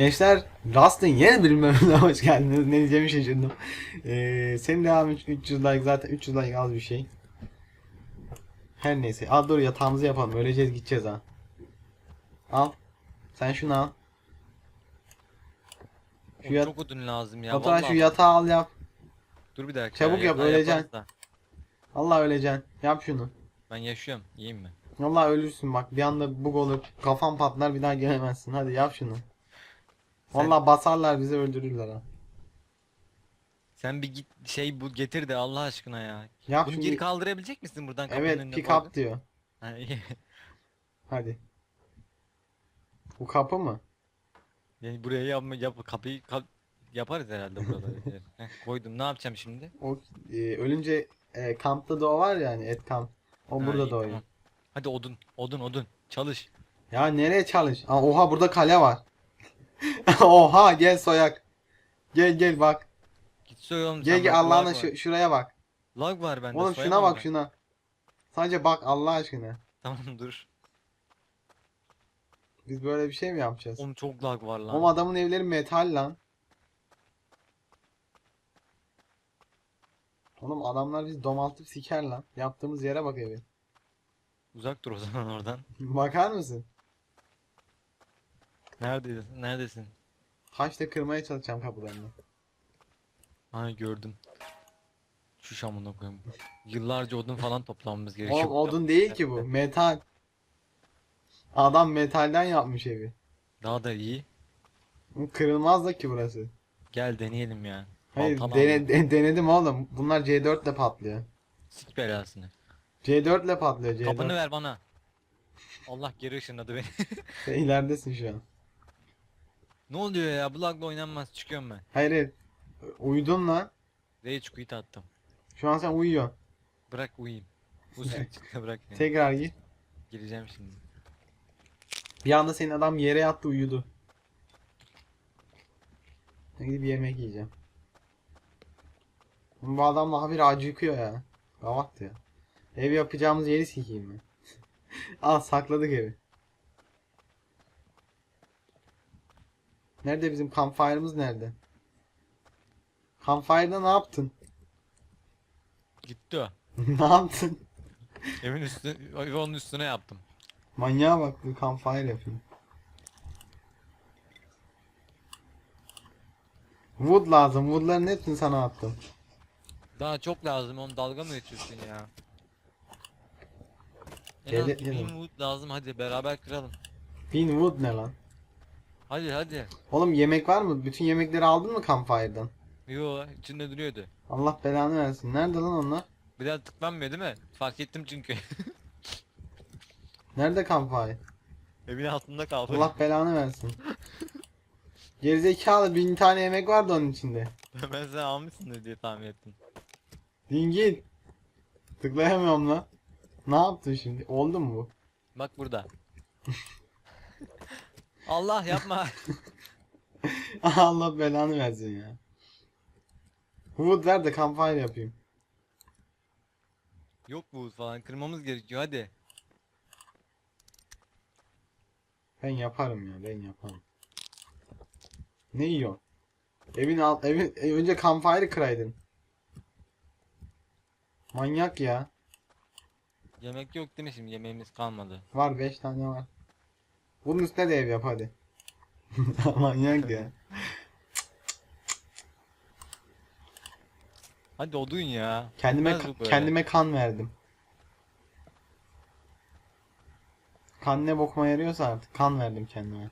Gençler Rust'ın yeni bir bölümüne hoş geldiniz. Ne diyeceğimi şaşırdım. Ee, senin devam 300 like zaten 300 like az bir şey. Her neyse. Al dur yatağımızı yapalım. Öleceğiz gideceğiz ha. Al. Sen şunu al. Şu yat- Çok odun lazım ya. Baturay şu yatağı al yap. Dur bir dakika. Çabuk ya, yap, öleceksin. Allah öleceksin. Yap şunu. Ben yaşıyorum. Yiyeyim mi? Allah ölürsün bak bir anda bug olur. Kafan patlar bir daha gelemezsin. Hadi yap şunu. Vallahi basarlar bizi öldürürler ha. Sen bir git şey bu getir de Allah aşkına ya. Yap Bunu şunu. geri kaldırabilecek misin buradan kapının Evet önüne pick koydun? up diyor. Ha, iyi. Hadi. Bu kapı mı? yani buraya yapma yap kapıyı kap- yaparız herhalde buraları. Heh, koydum. Ne yapacağım şimdi? O e, ölünce e, kampta da o var ya hani et kamp. O Ha, burada iyi, doğuyor. tamam. Hadi odun, odun, odun. Çalış. Ya nereye çalış? Aa, oha burada kale var. oha gel soyak. Gel gel bak. Git soyalım. Gel sen gel bak, Allah'ına lag var. şu, şuraya bak. Lag var bende. Oğlum şuna soyamam bak ben. şuna. Sadece bak Allah aşkına. Tamam dur. Biz böyle bir şey mi yapacağız? Oğlum çok lag var lan. Oğlum adamın evleri metal lan. Oğlum adamlar biz domaltıp siker lan. Yaptığımız yere bak evi. Uzak dur o zaman oradan. Bakar mısın? Neredesin? Neredesin? Haçla kırmaya çalışacağım kapılarını. Ha gördüm. Şu şamına koyayım. Yıllarca odun falan toplamamız gerekiyor. Oğlum odun değil ki bu. Metal. Adam metalden yapmış evi. Daha da iyi. Kırılmaz da ki burası. Gel deneyelim ya. Hayır dene- de- denedim oğlum. Bunlar C4 ile patlıyor. Sik belasını. C4 ile patlıyor C4. Kapını ver bana. Allah geri ışınladı beni. Sen ileridesin şu an. Ne oluyor ya? Bu lagla oynanmaz. Çıkıyorum ben. Hayır hayır. Uyudun lan. Rage quit attım. Şu an sen uyuyorsun. Bırak uyuyayım. Çıktı bırak beni. Tekrar git. Gireceğim şimdi. Bir anda senin adam yere yattı uyudu. Ben gidip yemek yiyeceğim. Bu adam daha bir acıkıyor ya. Gavat ya. Ev yapacağımız yeri sikeyim mi? Al sakladık evi. Nerede bizim campfire'ımız nerede? Campfire'da ne yaptın? Gitti o. ne yaptın? Evin üstüne, evi onun üstüne yaptım. Manyağa bak bir campfire yapayım. Wood lazım. Wood'ların hepsini sana attım. Daha çok lazım. Onu dalga mı geçiyorsun ya? En az bin wood lazım. Hadi beraber kıralım. Bin wood ne lan? Hadi hadi. Oğlum yemek var mı? Bütün yemekleri aldın mı campfire'dan? Yo içinde duruyordu. Allah belanı versin. Nerede lan onlar? Bir daha tıklanmıyor değil mi? Fark ettim çünkü. Nerede campfire? Evin altında kaldı. Allah belanı versin. Gerizekalı bin tane yemek vardı onun içinde. ben sen almışsındır diye tahmin ettim. Din git. Tıklayamıyorum lan. Ne yaptın şimdi? Oldu mu bu? Bak burada. Allah yapma. Allah belanı versin ya. Wood ver de campfire yapayım. Yok bu falan kırmamız gerekiyor hadi. Ben yaparım ya ben yaparım. Ne yiyor? Evin alt evin e, önce campfire kıraydın. Manyak ya. Yemek yok değil mi şimdi yemeğimiz kalmadı. Var 5 tane var. Bunun üstüne de ev yap hadi. Manyak ya. Hadi odun ya. Kendime bu böyle. kendime kan verdim. Kan ne bokuma yarıyorsa artık kan verdim kendime.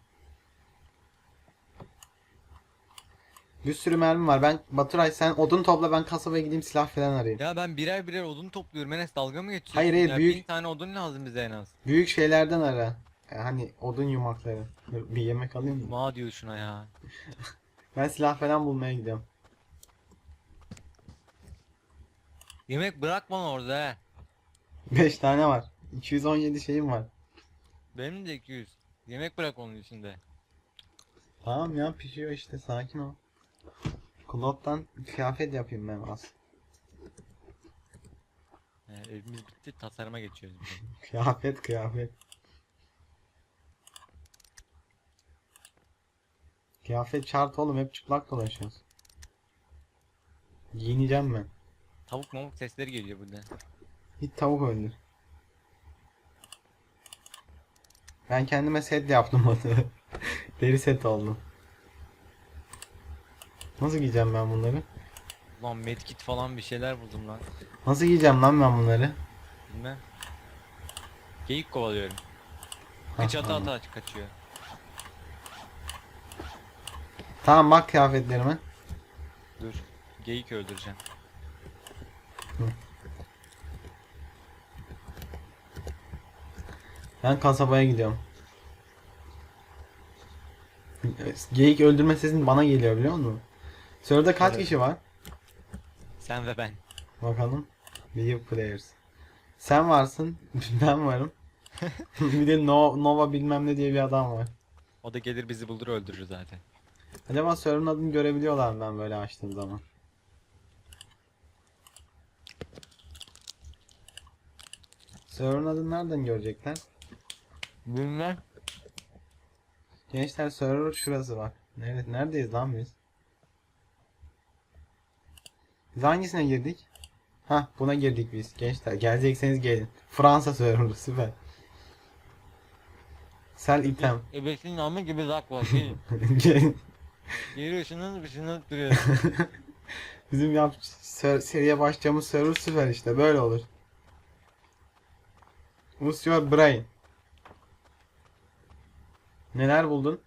Bir sürü mermi var. Ben Baturay sen odun topla ben kasabaya gideyim silah falan arayayım. Ya ben birer birer odun topluyorum Enes dalga mı geçiyorsun? Hayır, hayır, ya? büyük- Bin tane odun lazım bize en az. Büyük şeylerden ara. E, Hani odun yumakları. Bir yemek alayım mı? Ma diyor şuna ya. Ben silah falan bulmaya gidiyorum. Yemek bırak bana orada he. 5 tane var. 217 şeyim var. Benim de 200. Yemek bırak onun içinde. Tamam ya pişiyor işte sakin ol. Klot'tan kıyafet yapayım ben az. He, evimiz bitti tasarıma geçiyoruz. Kıyafet kıyafet. Kıyafet şart oğlum hep çıplak dolaşıyoruz. Giyineceğim ben. Tavuk mavuk sesleri geliyor buradan. Git tavuk öldür. Ben kendime set yaptım onu. Deri set oldu. Nasıl giyeceğim ben bunları? Ulan medkit falan bir şeyler buldum lan. Nasıl giyeceğim lan ben bunları? Bilmem. Geyik kovalıyorum. Kıç ata ata kaçıyor. Tamam bak kıyafetlerime. Dur. Geyik öldüreceğim. Ben kasabaya gidiyorum. Geyik öldürme sesin bana geliyor biliyor musun? Sırada kaç Evet. kişi var? Sen ve ben. Bakalım. View players. Sen varsın. Ben varım. bir de No- Nova bilmem ne diye bir adam var. O da gelir bizi bulur öldürür zaten. Acaba server'ın adını görebiliyorlar mı ben böyle açtığım zaman? Server'ın adını nereden görecekler? Bilmem. Gençler server şurası bak. Nerede, neredeyiz lan biz? Biz hangisine girdik? Ha buna girdik biz. Gençler gelecekseniz gelin. Fransa server süper. Sel item. Ebesinin namı gibi zak var. Gelin. Gelin. Geri ışınız ışınız duruyor. Bizim yap ser- seriye başlayacağımız server süper işte böyle olur. What's your brain? Neler buldun?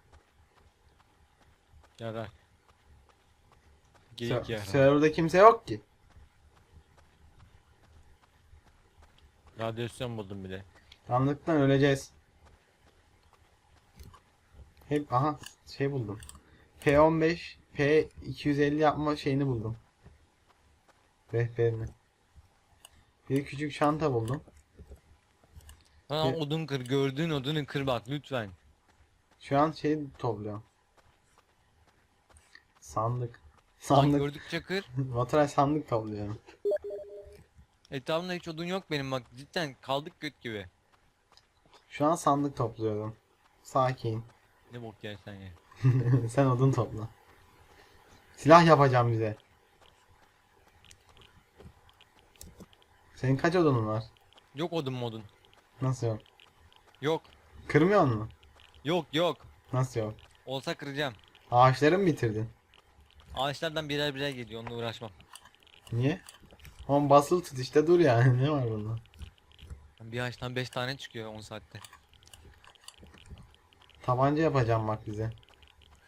Yarar. Ser- Geyik yarar. serverda kimse yok ki. Radyasyon buldum bile. Tanrılıktan öleceğiz. Hep aha şey buldum. P15 P250 yapma şeyini buldum. Rehberini. Bir küçük çanta buldum. Ha E- odun kır gördüğün odunu kır bak lütfen. Şu an şey topluyorum. Sandık. Sandık. Sandık. gördükçe kır. Baturay sandık topluyorum. Etrafımda hiç odun yok benim bak cidden kaldık göt gibi. Şu an sandık topluyorum. Sakin. Ne bok yersen ye. Sen odun topla. Silah yapacağım bize. Senin kaç odunun var? Yok odun modun. Nasıl yok? Yok. Kırmıyor mu? Yok yok. Nasıl yok? Olsa kıracağım. Ağaçları mı bitirdin? Ağaçlardan birer birer geliyor onunla uğraşmam. Niye? Oğlum basılı tut işte dur yani ne var bunda? Bir ağaçtan 5 tane çıkıyor 10 saatte. Tabanca yapacağım bak bize.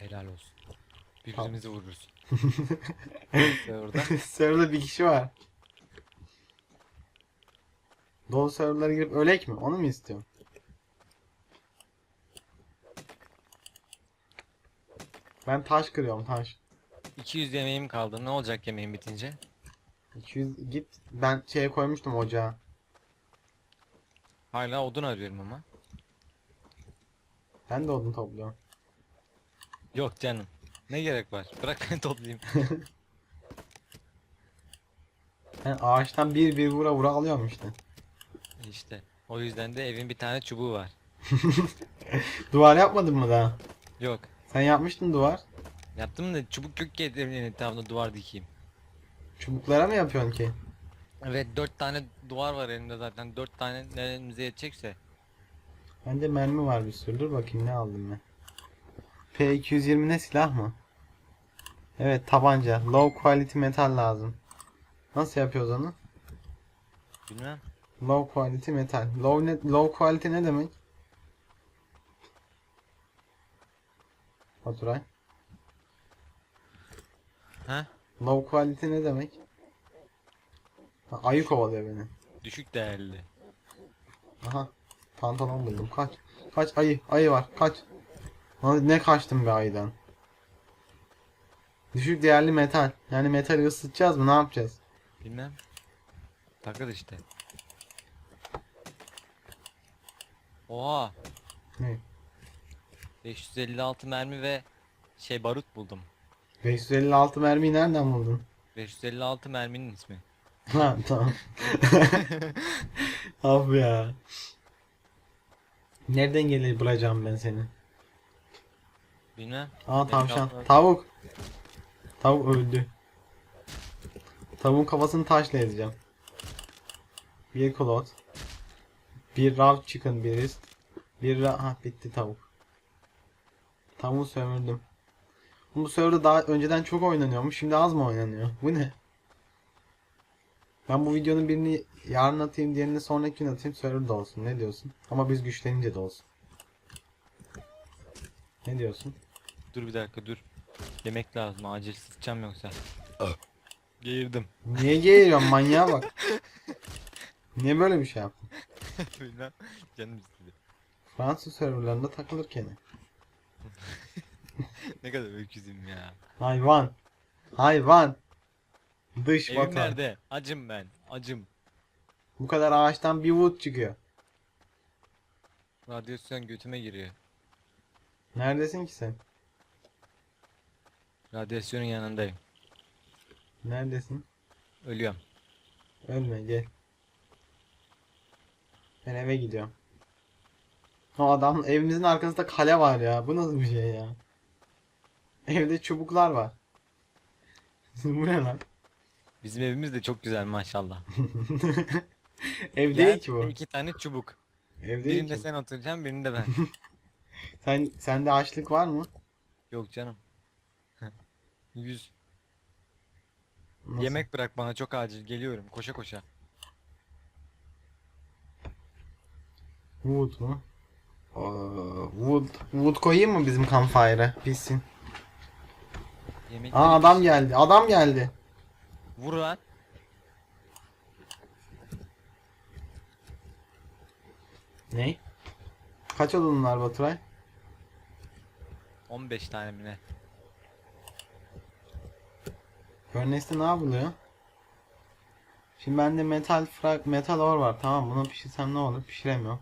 Helal olsun. Birbirimizi vururuz. Ve orada. Serverda bir kişi var. Dolu serverlara girip ölek mi? Onu mu istiyorsun? Ben taş kırıyorum taş. 200 yemeğim kaldı. Ne olacak yemeğim bitince? 200 git. Ben şeye koymuştum ocağa. Hala odun arıyorum ama. Ben de odun topluyorum. Yok canım. Ne gerek var? Bırak ben toplayayım. Ben ağaçtan bir bir vura vura alıyorum işte. işte. O yüzden de evin bir tane çubuğu var. Duvar yapmadın mı daha? Yok. Sen yapmıştın duvar. Yaptım da çubuk yok ki evimin etrafında duvar dikeyim. Çubuklara mı yapıyorsun ki? Evet 4 tane duvar var elimde zaten. 4 tane neremize yetecekse. Bende mermi var bir sürü. Dur bakayım ne aldım ben. P220 ne silah mı? Evet tabanca. Low quality metal lazım. Nasıl yapıyoruz onu? Bilmem. Low quality metal. Low, ne, low quality ne demek? Baturay. Ha? Low quality ne demek? Ha, ayı kovalıyor beni. Düşük değerli. Aha. Pantolon buldum. Kaç. Kaç ayı. Ayı var. Kaç. Lan Ne kaçtım be ayıdan. Düşük değerli metal. Yani metali ısıtacağız mı? Ne yapacağız? Bilmem. Takıl işte. Oha. Ne? 556 mermi ve şey barut buldum. 556 mermiyi nereden buldun? 556 merminin ismi. Ha tamam. Abi ya. Nereden gelir bulacağım ben seni? Bilmem. Aa tavşan. Tavuk. Tavuk öldü. Tavuğun kafasını taşla ezeceğim. Bir klot. Bir raw chicken bir wrist. Bir ra ha bitti tavuk. Tavuğu sömürdüm. Bu serverda daha önceden çok oynanıyormuş. Şimdi az mı oynanıyor? Bu ne? Ben bu videonun birini yarın atayım, diğerini sonraki gün atayım. Serverda olsun. Ne diyorsun? Ama biz güçlenince de olsun. Ne diyorsun? Dur bir dakika dur. Yemek lazım acil sıçacağım yoksa. Geğirdim. Niye geğiriyorsun manyağa bak. Niye böyle bir şey yaptın? Bilmem. Canım istedi. Fransız serverlarında takılırken. Ne kadar öküzüm ya. Hayvan. Hayvan. Dış Evim vatan. nerede? Acım ben. Acım. Bu kadar ağaçtan bir wood çıkıyor. Radyasyon götüme giriyor. Neredesin ki sen? Radyasyonun yanındayım. Neredesin? Ölüyorum. Ölme gel. Ben eve gidiyorum. O adam evimizin arkasında kale var ya. Bu nasıl bir şey ya? Evde çubuklar var. Bu ne lan? Bizim evimiz de çok güzel maşallah. Ev değil ki bu. İki tane çubuk. Ev değil Birinde ki. sen oturacaksın birinde ben. Sen sende açlık var mı? Yok canım. Yüz. Nasıl? Yemek bırak bana çok acil geliyorum koşa koşa. Wood mu? Aa, wood. Wood koyayım mı bizim campfire'a? Pişsin. Yemekleri Aa adam geldi. Adam geldi. Vur lan. Ne? Kaç odun var Baturay? 15 tane mi ne? Furnace'te ne yapılıyor? Şimdi bende metal frag metal ore var. Tamam bunu pişirsem ne olur? Pişiremiyorum.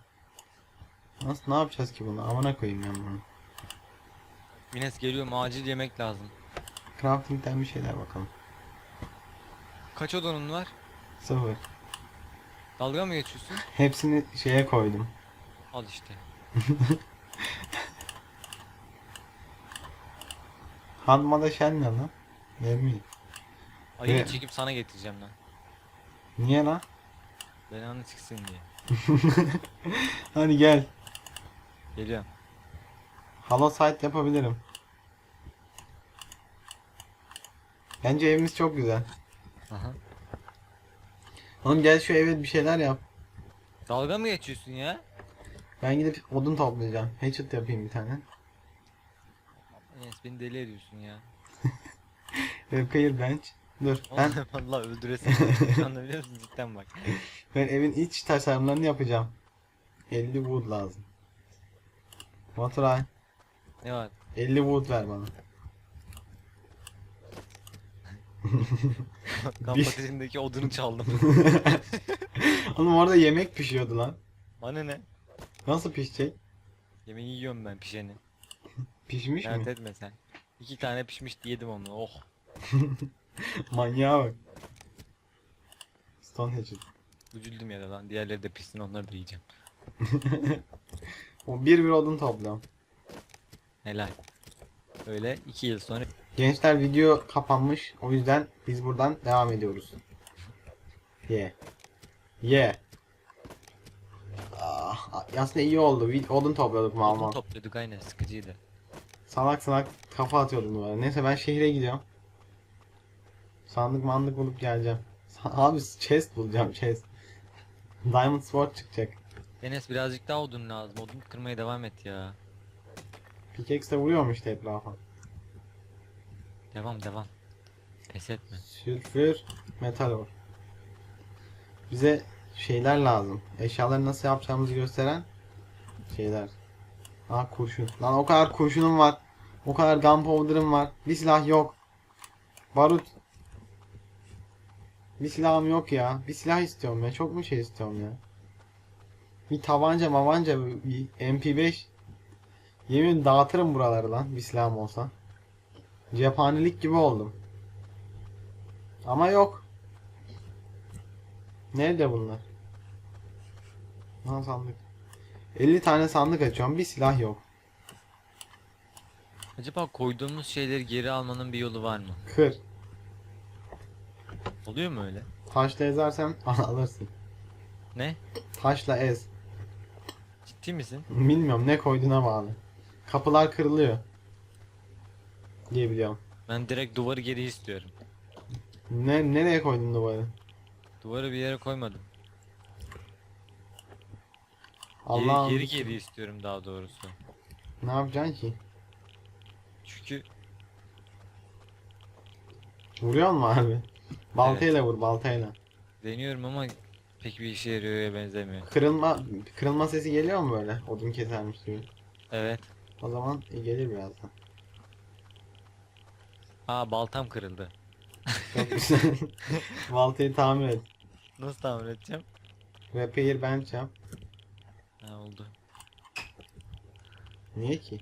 Nasıl ne yapacağız ki bunu? Amına koyayım ben bunu. Mines geliyorum acil yemek lazım. Crafting'den bir şeyler bakalım. Kaç odanın var? Sıfır. Dalga mı geçiyorsun? Hepsini şeye koydum. Al işte. Hanmada şen ne lan? Vermeyeyim. Ayıyı Ne? çekip sana getireceğim lan. Niye lan? Belanı çıksın diye. Hadi gel. Geliyorum. Halo site yapabilirim. Bence evimiz çok güzel. Aha. Oğlum gel şu eve bir şeyler yap. Dalga mı geçiyorsun ya? Ben gidip odun toplayacağım. Hatchet yapayım bir tane. Enes beni deli ediyorsun ya. Repair bench. Dur ben Ben... Vallahi öldüresin. Şu anda biliyor musun cidden bak. ben evin iç tasarımlarını yapacağım. 50 wood lazım. Baturay Ne var? 50 wood ver bana. Kamp Bir- ateşindeki odunu çaldım. Oğlum orada yemek pişiyordu lan. Bana ne? Nasıl pişecek? Yemeği yiyorum ben pişeni. Pişmiş mi? etme sen. İki tane pişmiş yedim onu. Oh. Manyağa bak. Stone hatchet. Üzüldüm ya da lan. Diğerleri de pişsin onları da yiyeceğim. O bir bir odun topluyorum. Helal. Öyle iki yıl sonra Gençler video kapanmış. O yüzden biz buradan devam ediyoruz. Ye. Ye. Ah, aslında iyi oldu. Odun topluyorduk mal odun topluyorduk aynen sıkıcıydı. Salak salak kafa atıyordum duvara. Neyse ben şehre gidiyorum. Sandık mandık bulup geleceğim. Abi chest bulacağım chest. Diamond sword çıkacak. Enes birazcık daha odun lazım. Odun kırmaya devam et ya. Pickaxe de vuruyormuş işte etrafa. Devam devam. Pes etme. Sülfür, metal ore. Bize şeyler lazım. Eşyaları nasıl yapacağımızı gösteren şeyler. Aa kurşun. Lan o kadar kurşunum var. O kadar gunpowder'ım var. Bir silah yok. Barut. Bir silahım yok ya. Bir silah istiyorum ya. Çok mu şey istiyorum ya. Bir tabanca mavanca bir MP5. Yemin dağıtırım buraları lan bir silahım olsa. Cephanelik gibi oldum. Ama yok. Nerede bunlar? Ha sandık. 50 tane sandık açıyorum. Bir silah yok. Acaba koyduğumuz şeyleri geri almanın bir yolu var mı? Kır. Oluyor mu öyle? Taşla ezersen alırsın. Ne? Taşla ez. Ciddi misin? Bilmiyorum ne koyduğuna bağlı. Kapılar kırılıyor. Diye biliyorum. Ben direkt duvarı geri istiyorum. Ne nereye koydun duvarı? Duvarı bir yere koymadım. Allah'ım. Geri, geri geri istiyorum daha doğrusu. Ne yapacaksın ki? Çünkü Vuruyor mu abi? Baltayla vur baltayla. deniyorum ama pek bir işe yarıyor benzemiyor. Kırılma kırılma sesi geliyor mu böyle? Odun kesermiş gibi. Evet. O zaman iyi gelir birazdan. Aa baltam kırıldı. Çok güzel. Baltayı tamir et. Nasıl tamir edeceğim? Repair bench yap. Ha oldu. Niye ki?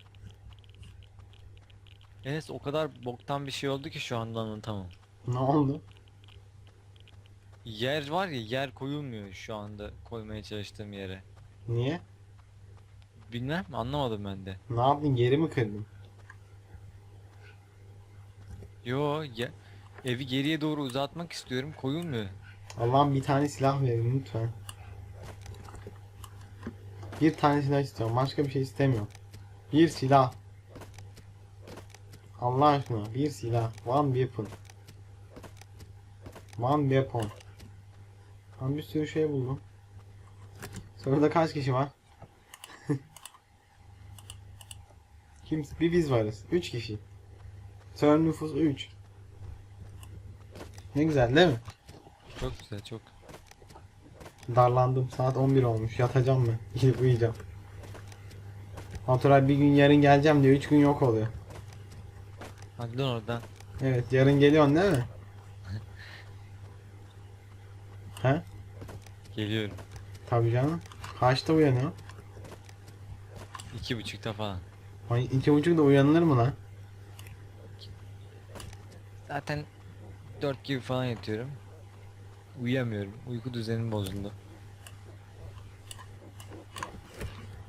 Enes o kadar boktan bir şey oldu ki şu anda anlatamam. Ne oldu? Yer var ya yer koyulmuyor şu anda koymaya çalıştığım yere. Niye? Bilmem anlamadım ben de. Ne yaptın? Geri mi kırdın? Yo ya, evi geriye doğru uzatmak istiyorum koyulmuyor. Allah'ım bir tane silah verin lütfen. Bir tane silah istiyorum. Başka bir şey istemiyorum. Bir silah. Allah aşkına bir silah. One weapon. One weapon. Ben bir sürü şey buldum. Sırada kaç kişi var? Kim? Bir biz varız. Üç kişi. Sör nüfusu 3. Ne güzel değil mi? Çok güzel çok. Darlandım. Saat 11 olmuş. Yatacağım mı? Gidip uyuyacağım. Baturay bir gün yarın geleceğim diyor. 3 gün yok oluyor. Hadi oradan. Evet yarın geliyorsun değil mi? He? Geliyorum. Tabii canım. Kaçta uyanıyor? İki buçukta falan. Ay iki buçukta uyanılır mı lan? Zaten dört gibi falan yatıyorum. Uyuyamıyorum. Uyku düzenim bozuldu.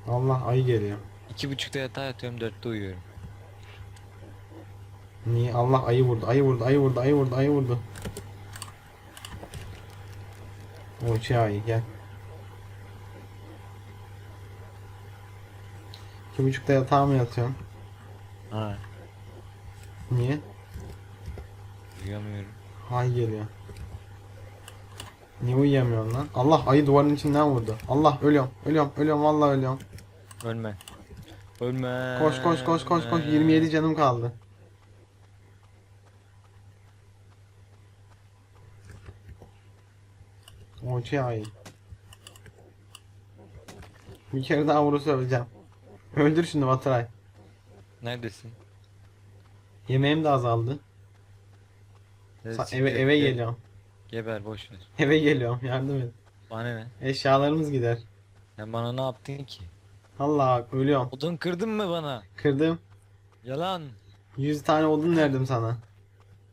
Allah ayı geliyor. İki buçukta yatağa yatıyorum dörtte uyuyorum. Niye? Allah ayı vurdu. Ayı vurdu. Ayı vurdu. Ayı vurdu. Ayı vurdu. O ayı gel. İki buçukta yatağa mı yatıyorsun? Ha. Niye? Uyuyamıyorum. Ay geliyor. Niye uyuyamıyorsun lan? Allah ayı duvarın içinden vurdu. Allah ölüyorum. Ölüyorum. Ölüyorum. Vallahi ölüyorum. Ölme. Ölme. Koş koş koş koş koş. 27 canım kaldı. O şey ayı. Bir kere daha vurursa öleceğim. Öldür şunu Baturay. Neredesin? Yemeğim de azaldı. Sa- eve eve gel. geliyorum. Geber boş ver. Eve geliyorum. Yardım et. Bana ne? Eşyalarımız gider. Sen bana ne yaptın ki? Allah ölüyorum. Odun kırdın mı bana? Kırdım. Yalan. 100 tane odun verdim sana.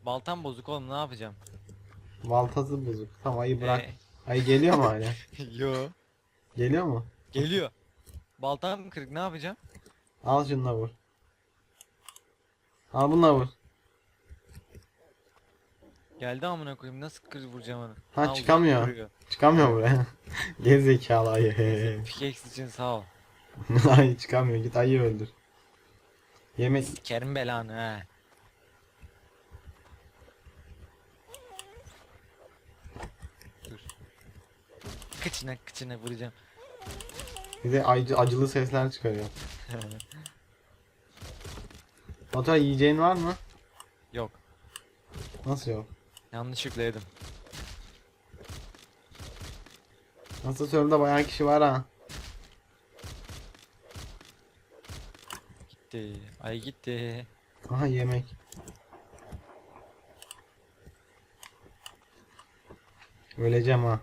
Baltam bozuk oğlum ne yapacağım? Baltası bozuk. Tamam ayı bırak. Ee, Ayı geliyor mu hala? Yo. Geliyor mu? Geliyor. Baltam kırık ne yapacağım? Al şununla vur. Al bununla vur. Geldi amına koyayım nasıl kır vuracağım onu? Ha, uzak çıkamıyor. duruyor. Çıkamıyor buraya. Gerizekalı ayı. Pickaxe için sağ ol. ayı çıkamıyor. Git ayı öldür. Yemek. Kerim belanı he. Kıçına kıçına vuracağım. Bir de acı, acılı sesler çıkarıyor. Batuhan yiyeceğin var mı? Yok. Nasıl yok? Yanlışlıkla yedim. Nasıl serverda bayağı kişi var ha. Gitti. Ay gitti. Aha yemek. Öleceğim ha.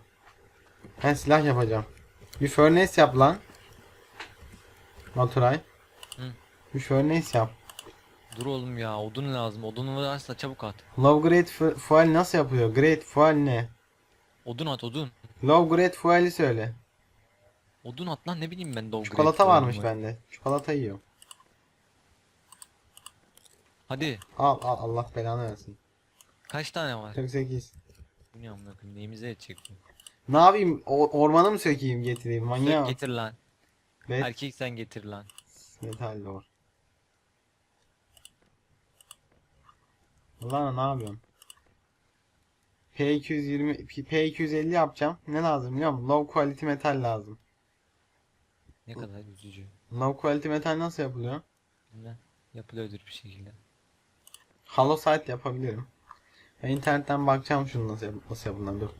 Ben silah yapacağım. Bir furnace yap lan. Baturay. Hı. Bir furnace yap. Dur oğlum ya odun lazım. Odun varsa çabuk at. Grade fu- fuel nasıl yapıyor? Grade fuel ne? Odun at odun. Low grade fuel'i söyle. Odun at lan ne bileyim ben dog Çikolata varmış bende. Çikolata yiyorum. Hadi. Al al Allah belanı versin. Kaç tane var? 48. Bu ne amına koyayım? Neyimize yetecek bu? Ne yapayım? O, ormanı mı sökeyim getireyim? Sök Manyak. getir lan. Bet Erkek sen getir lan. metal lore. Ulan ne yapıyorsun? P220 P- P250 yapacağım. Ne lazım biliyor musun? Low quality metal lazım. Ne kadar üzücü. Low quality metal nasıl yapılıyor? Ne? Yapılıyordur bir şekilde. Hollow site yapabilirim. Ben internetten bakacağım şunu nasıl, yap nasıl. Dur.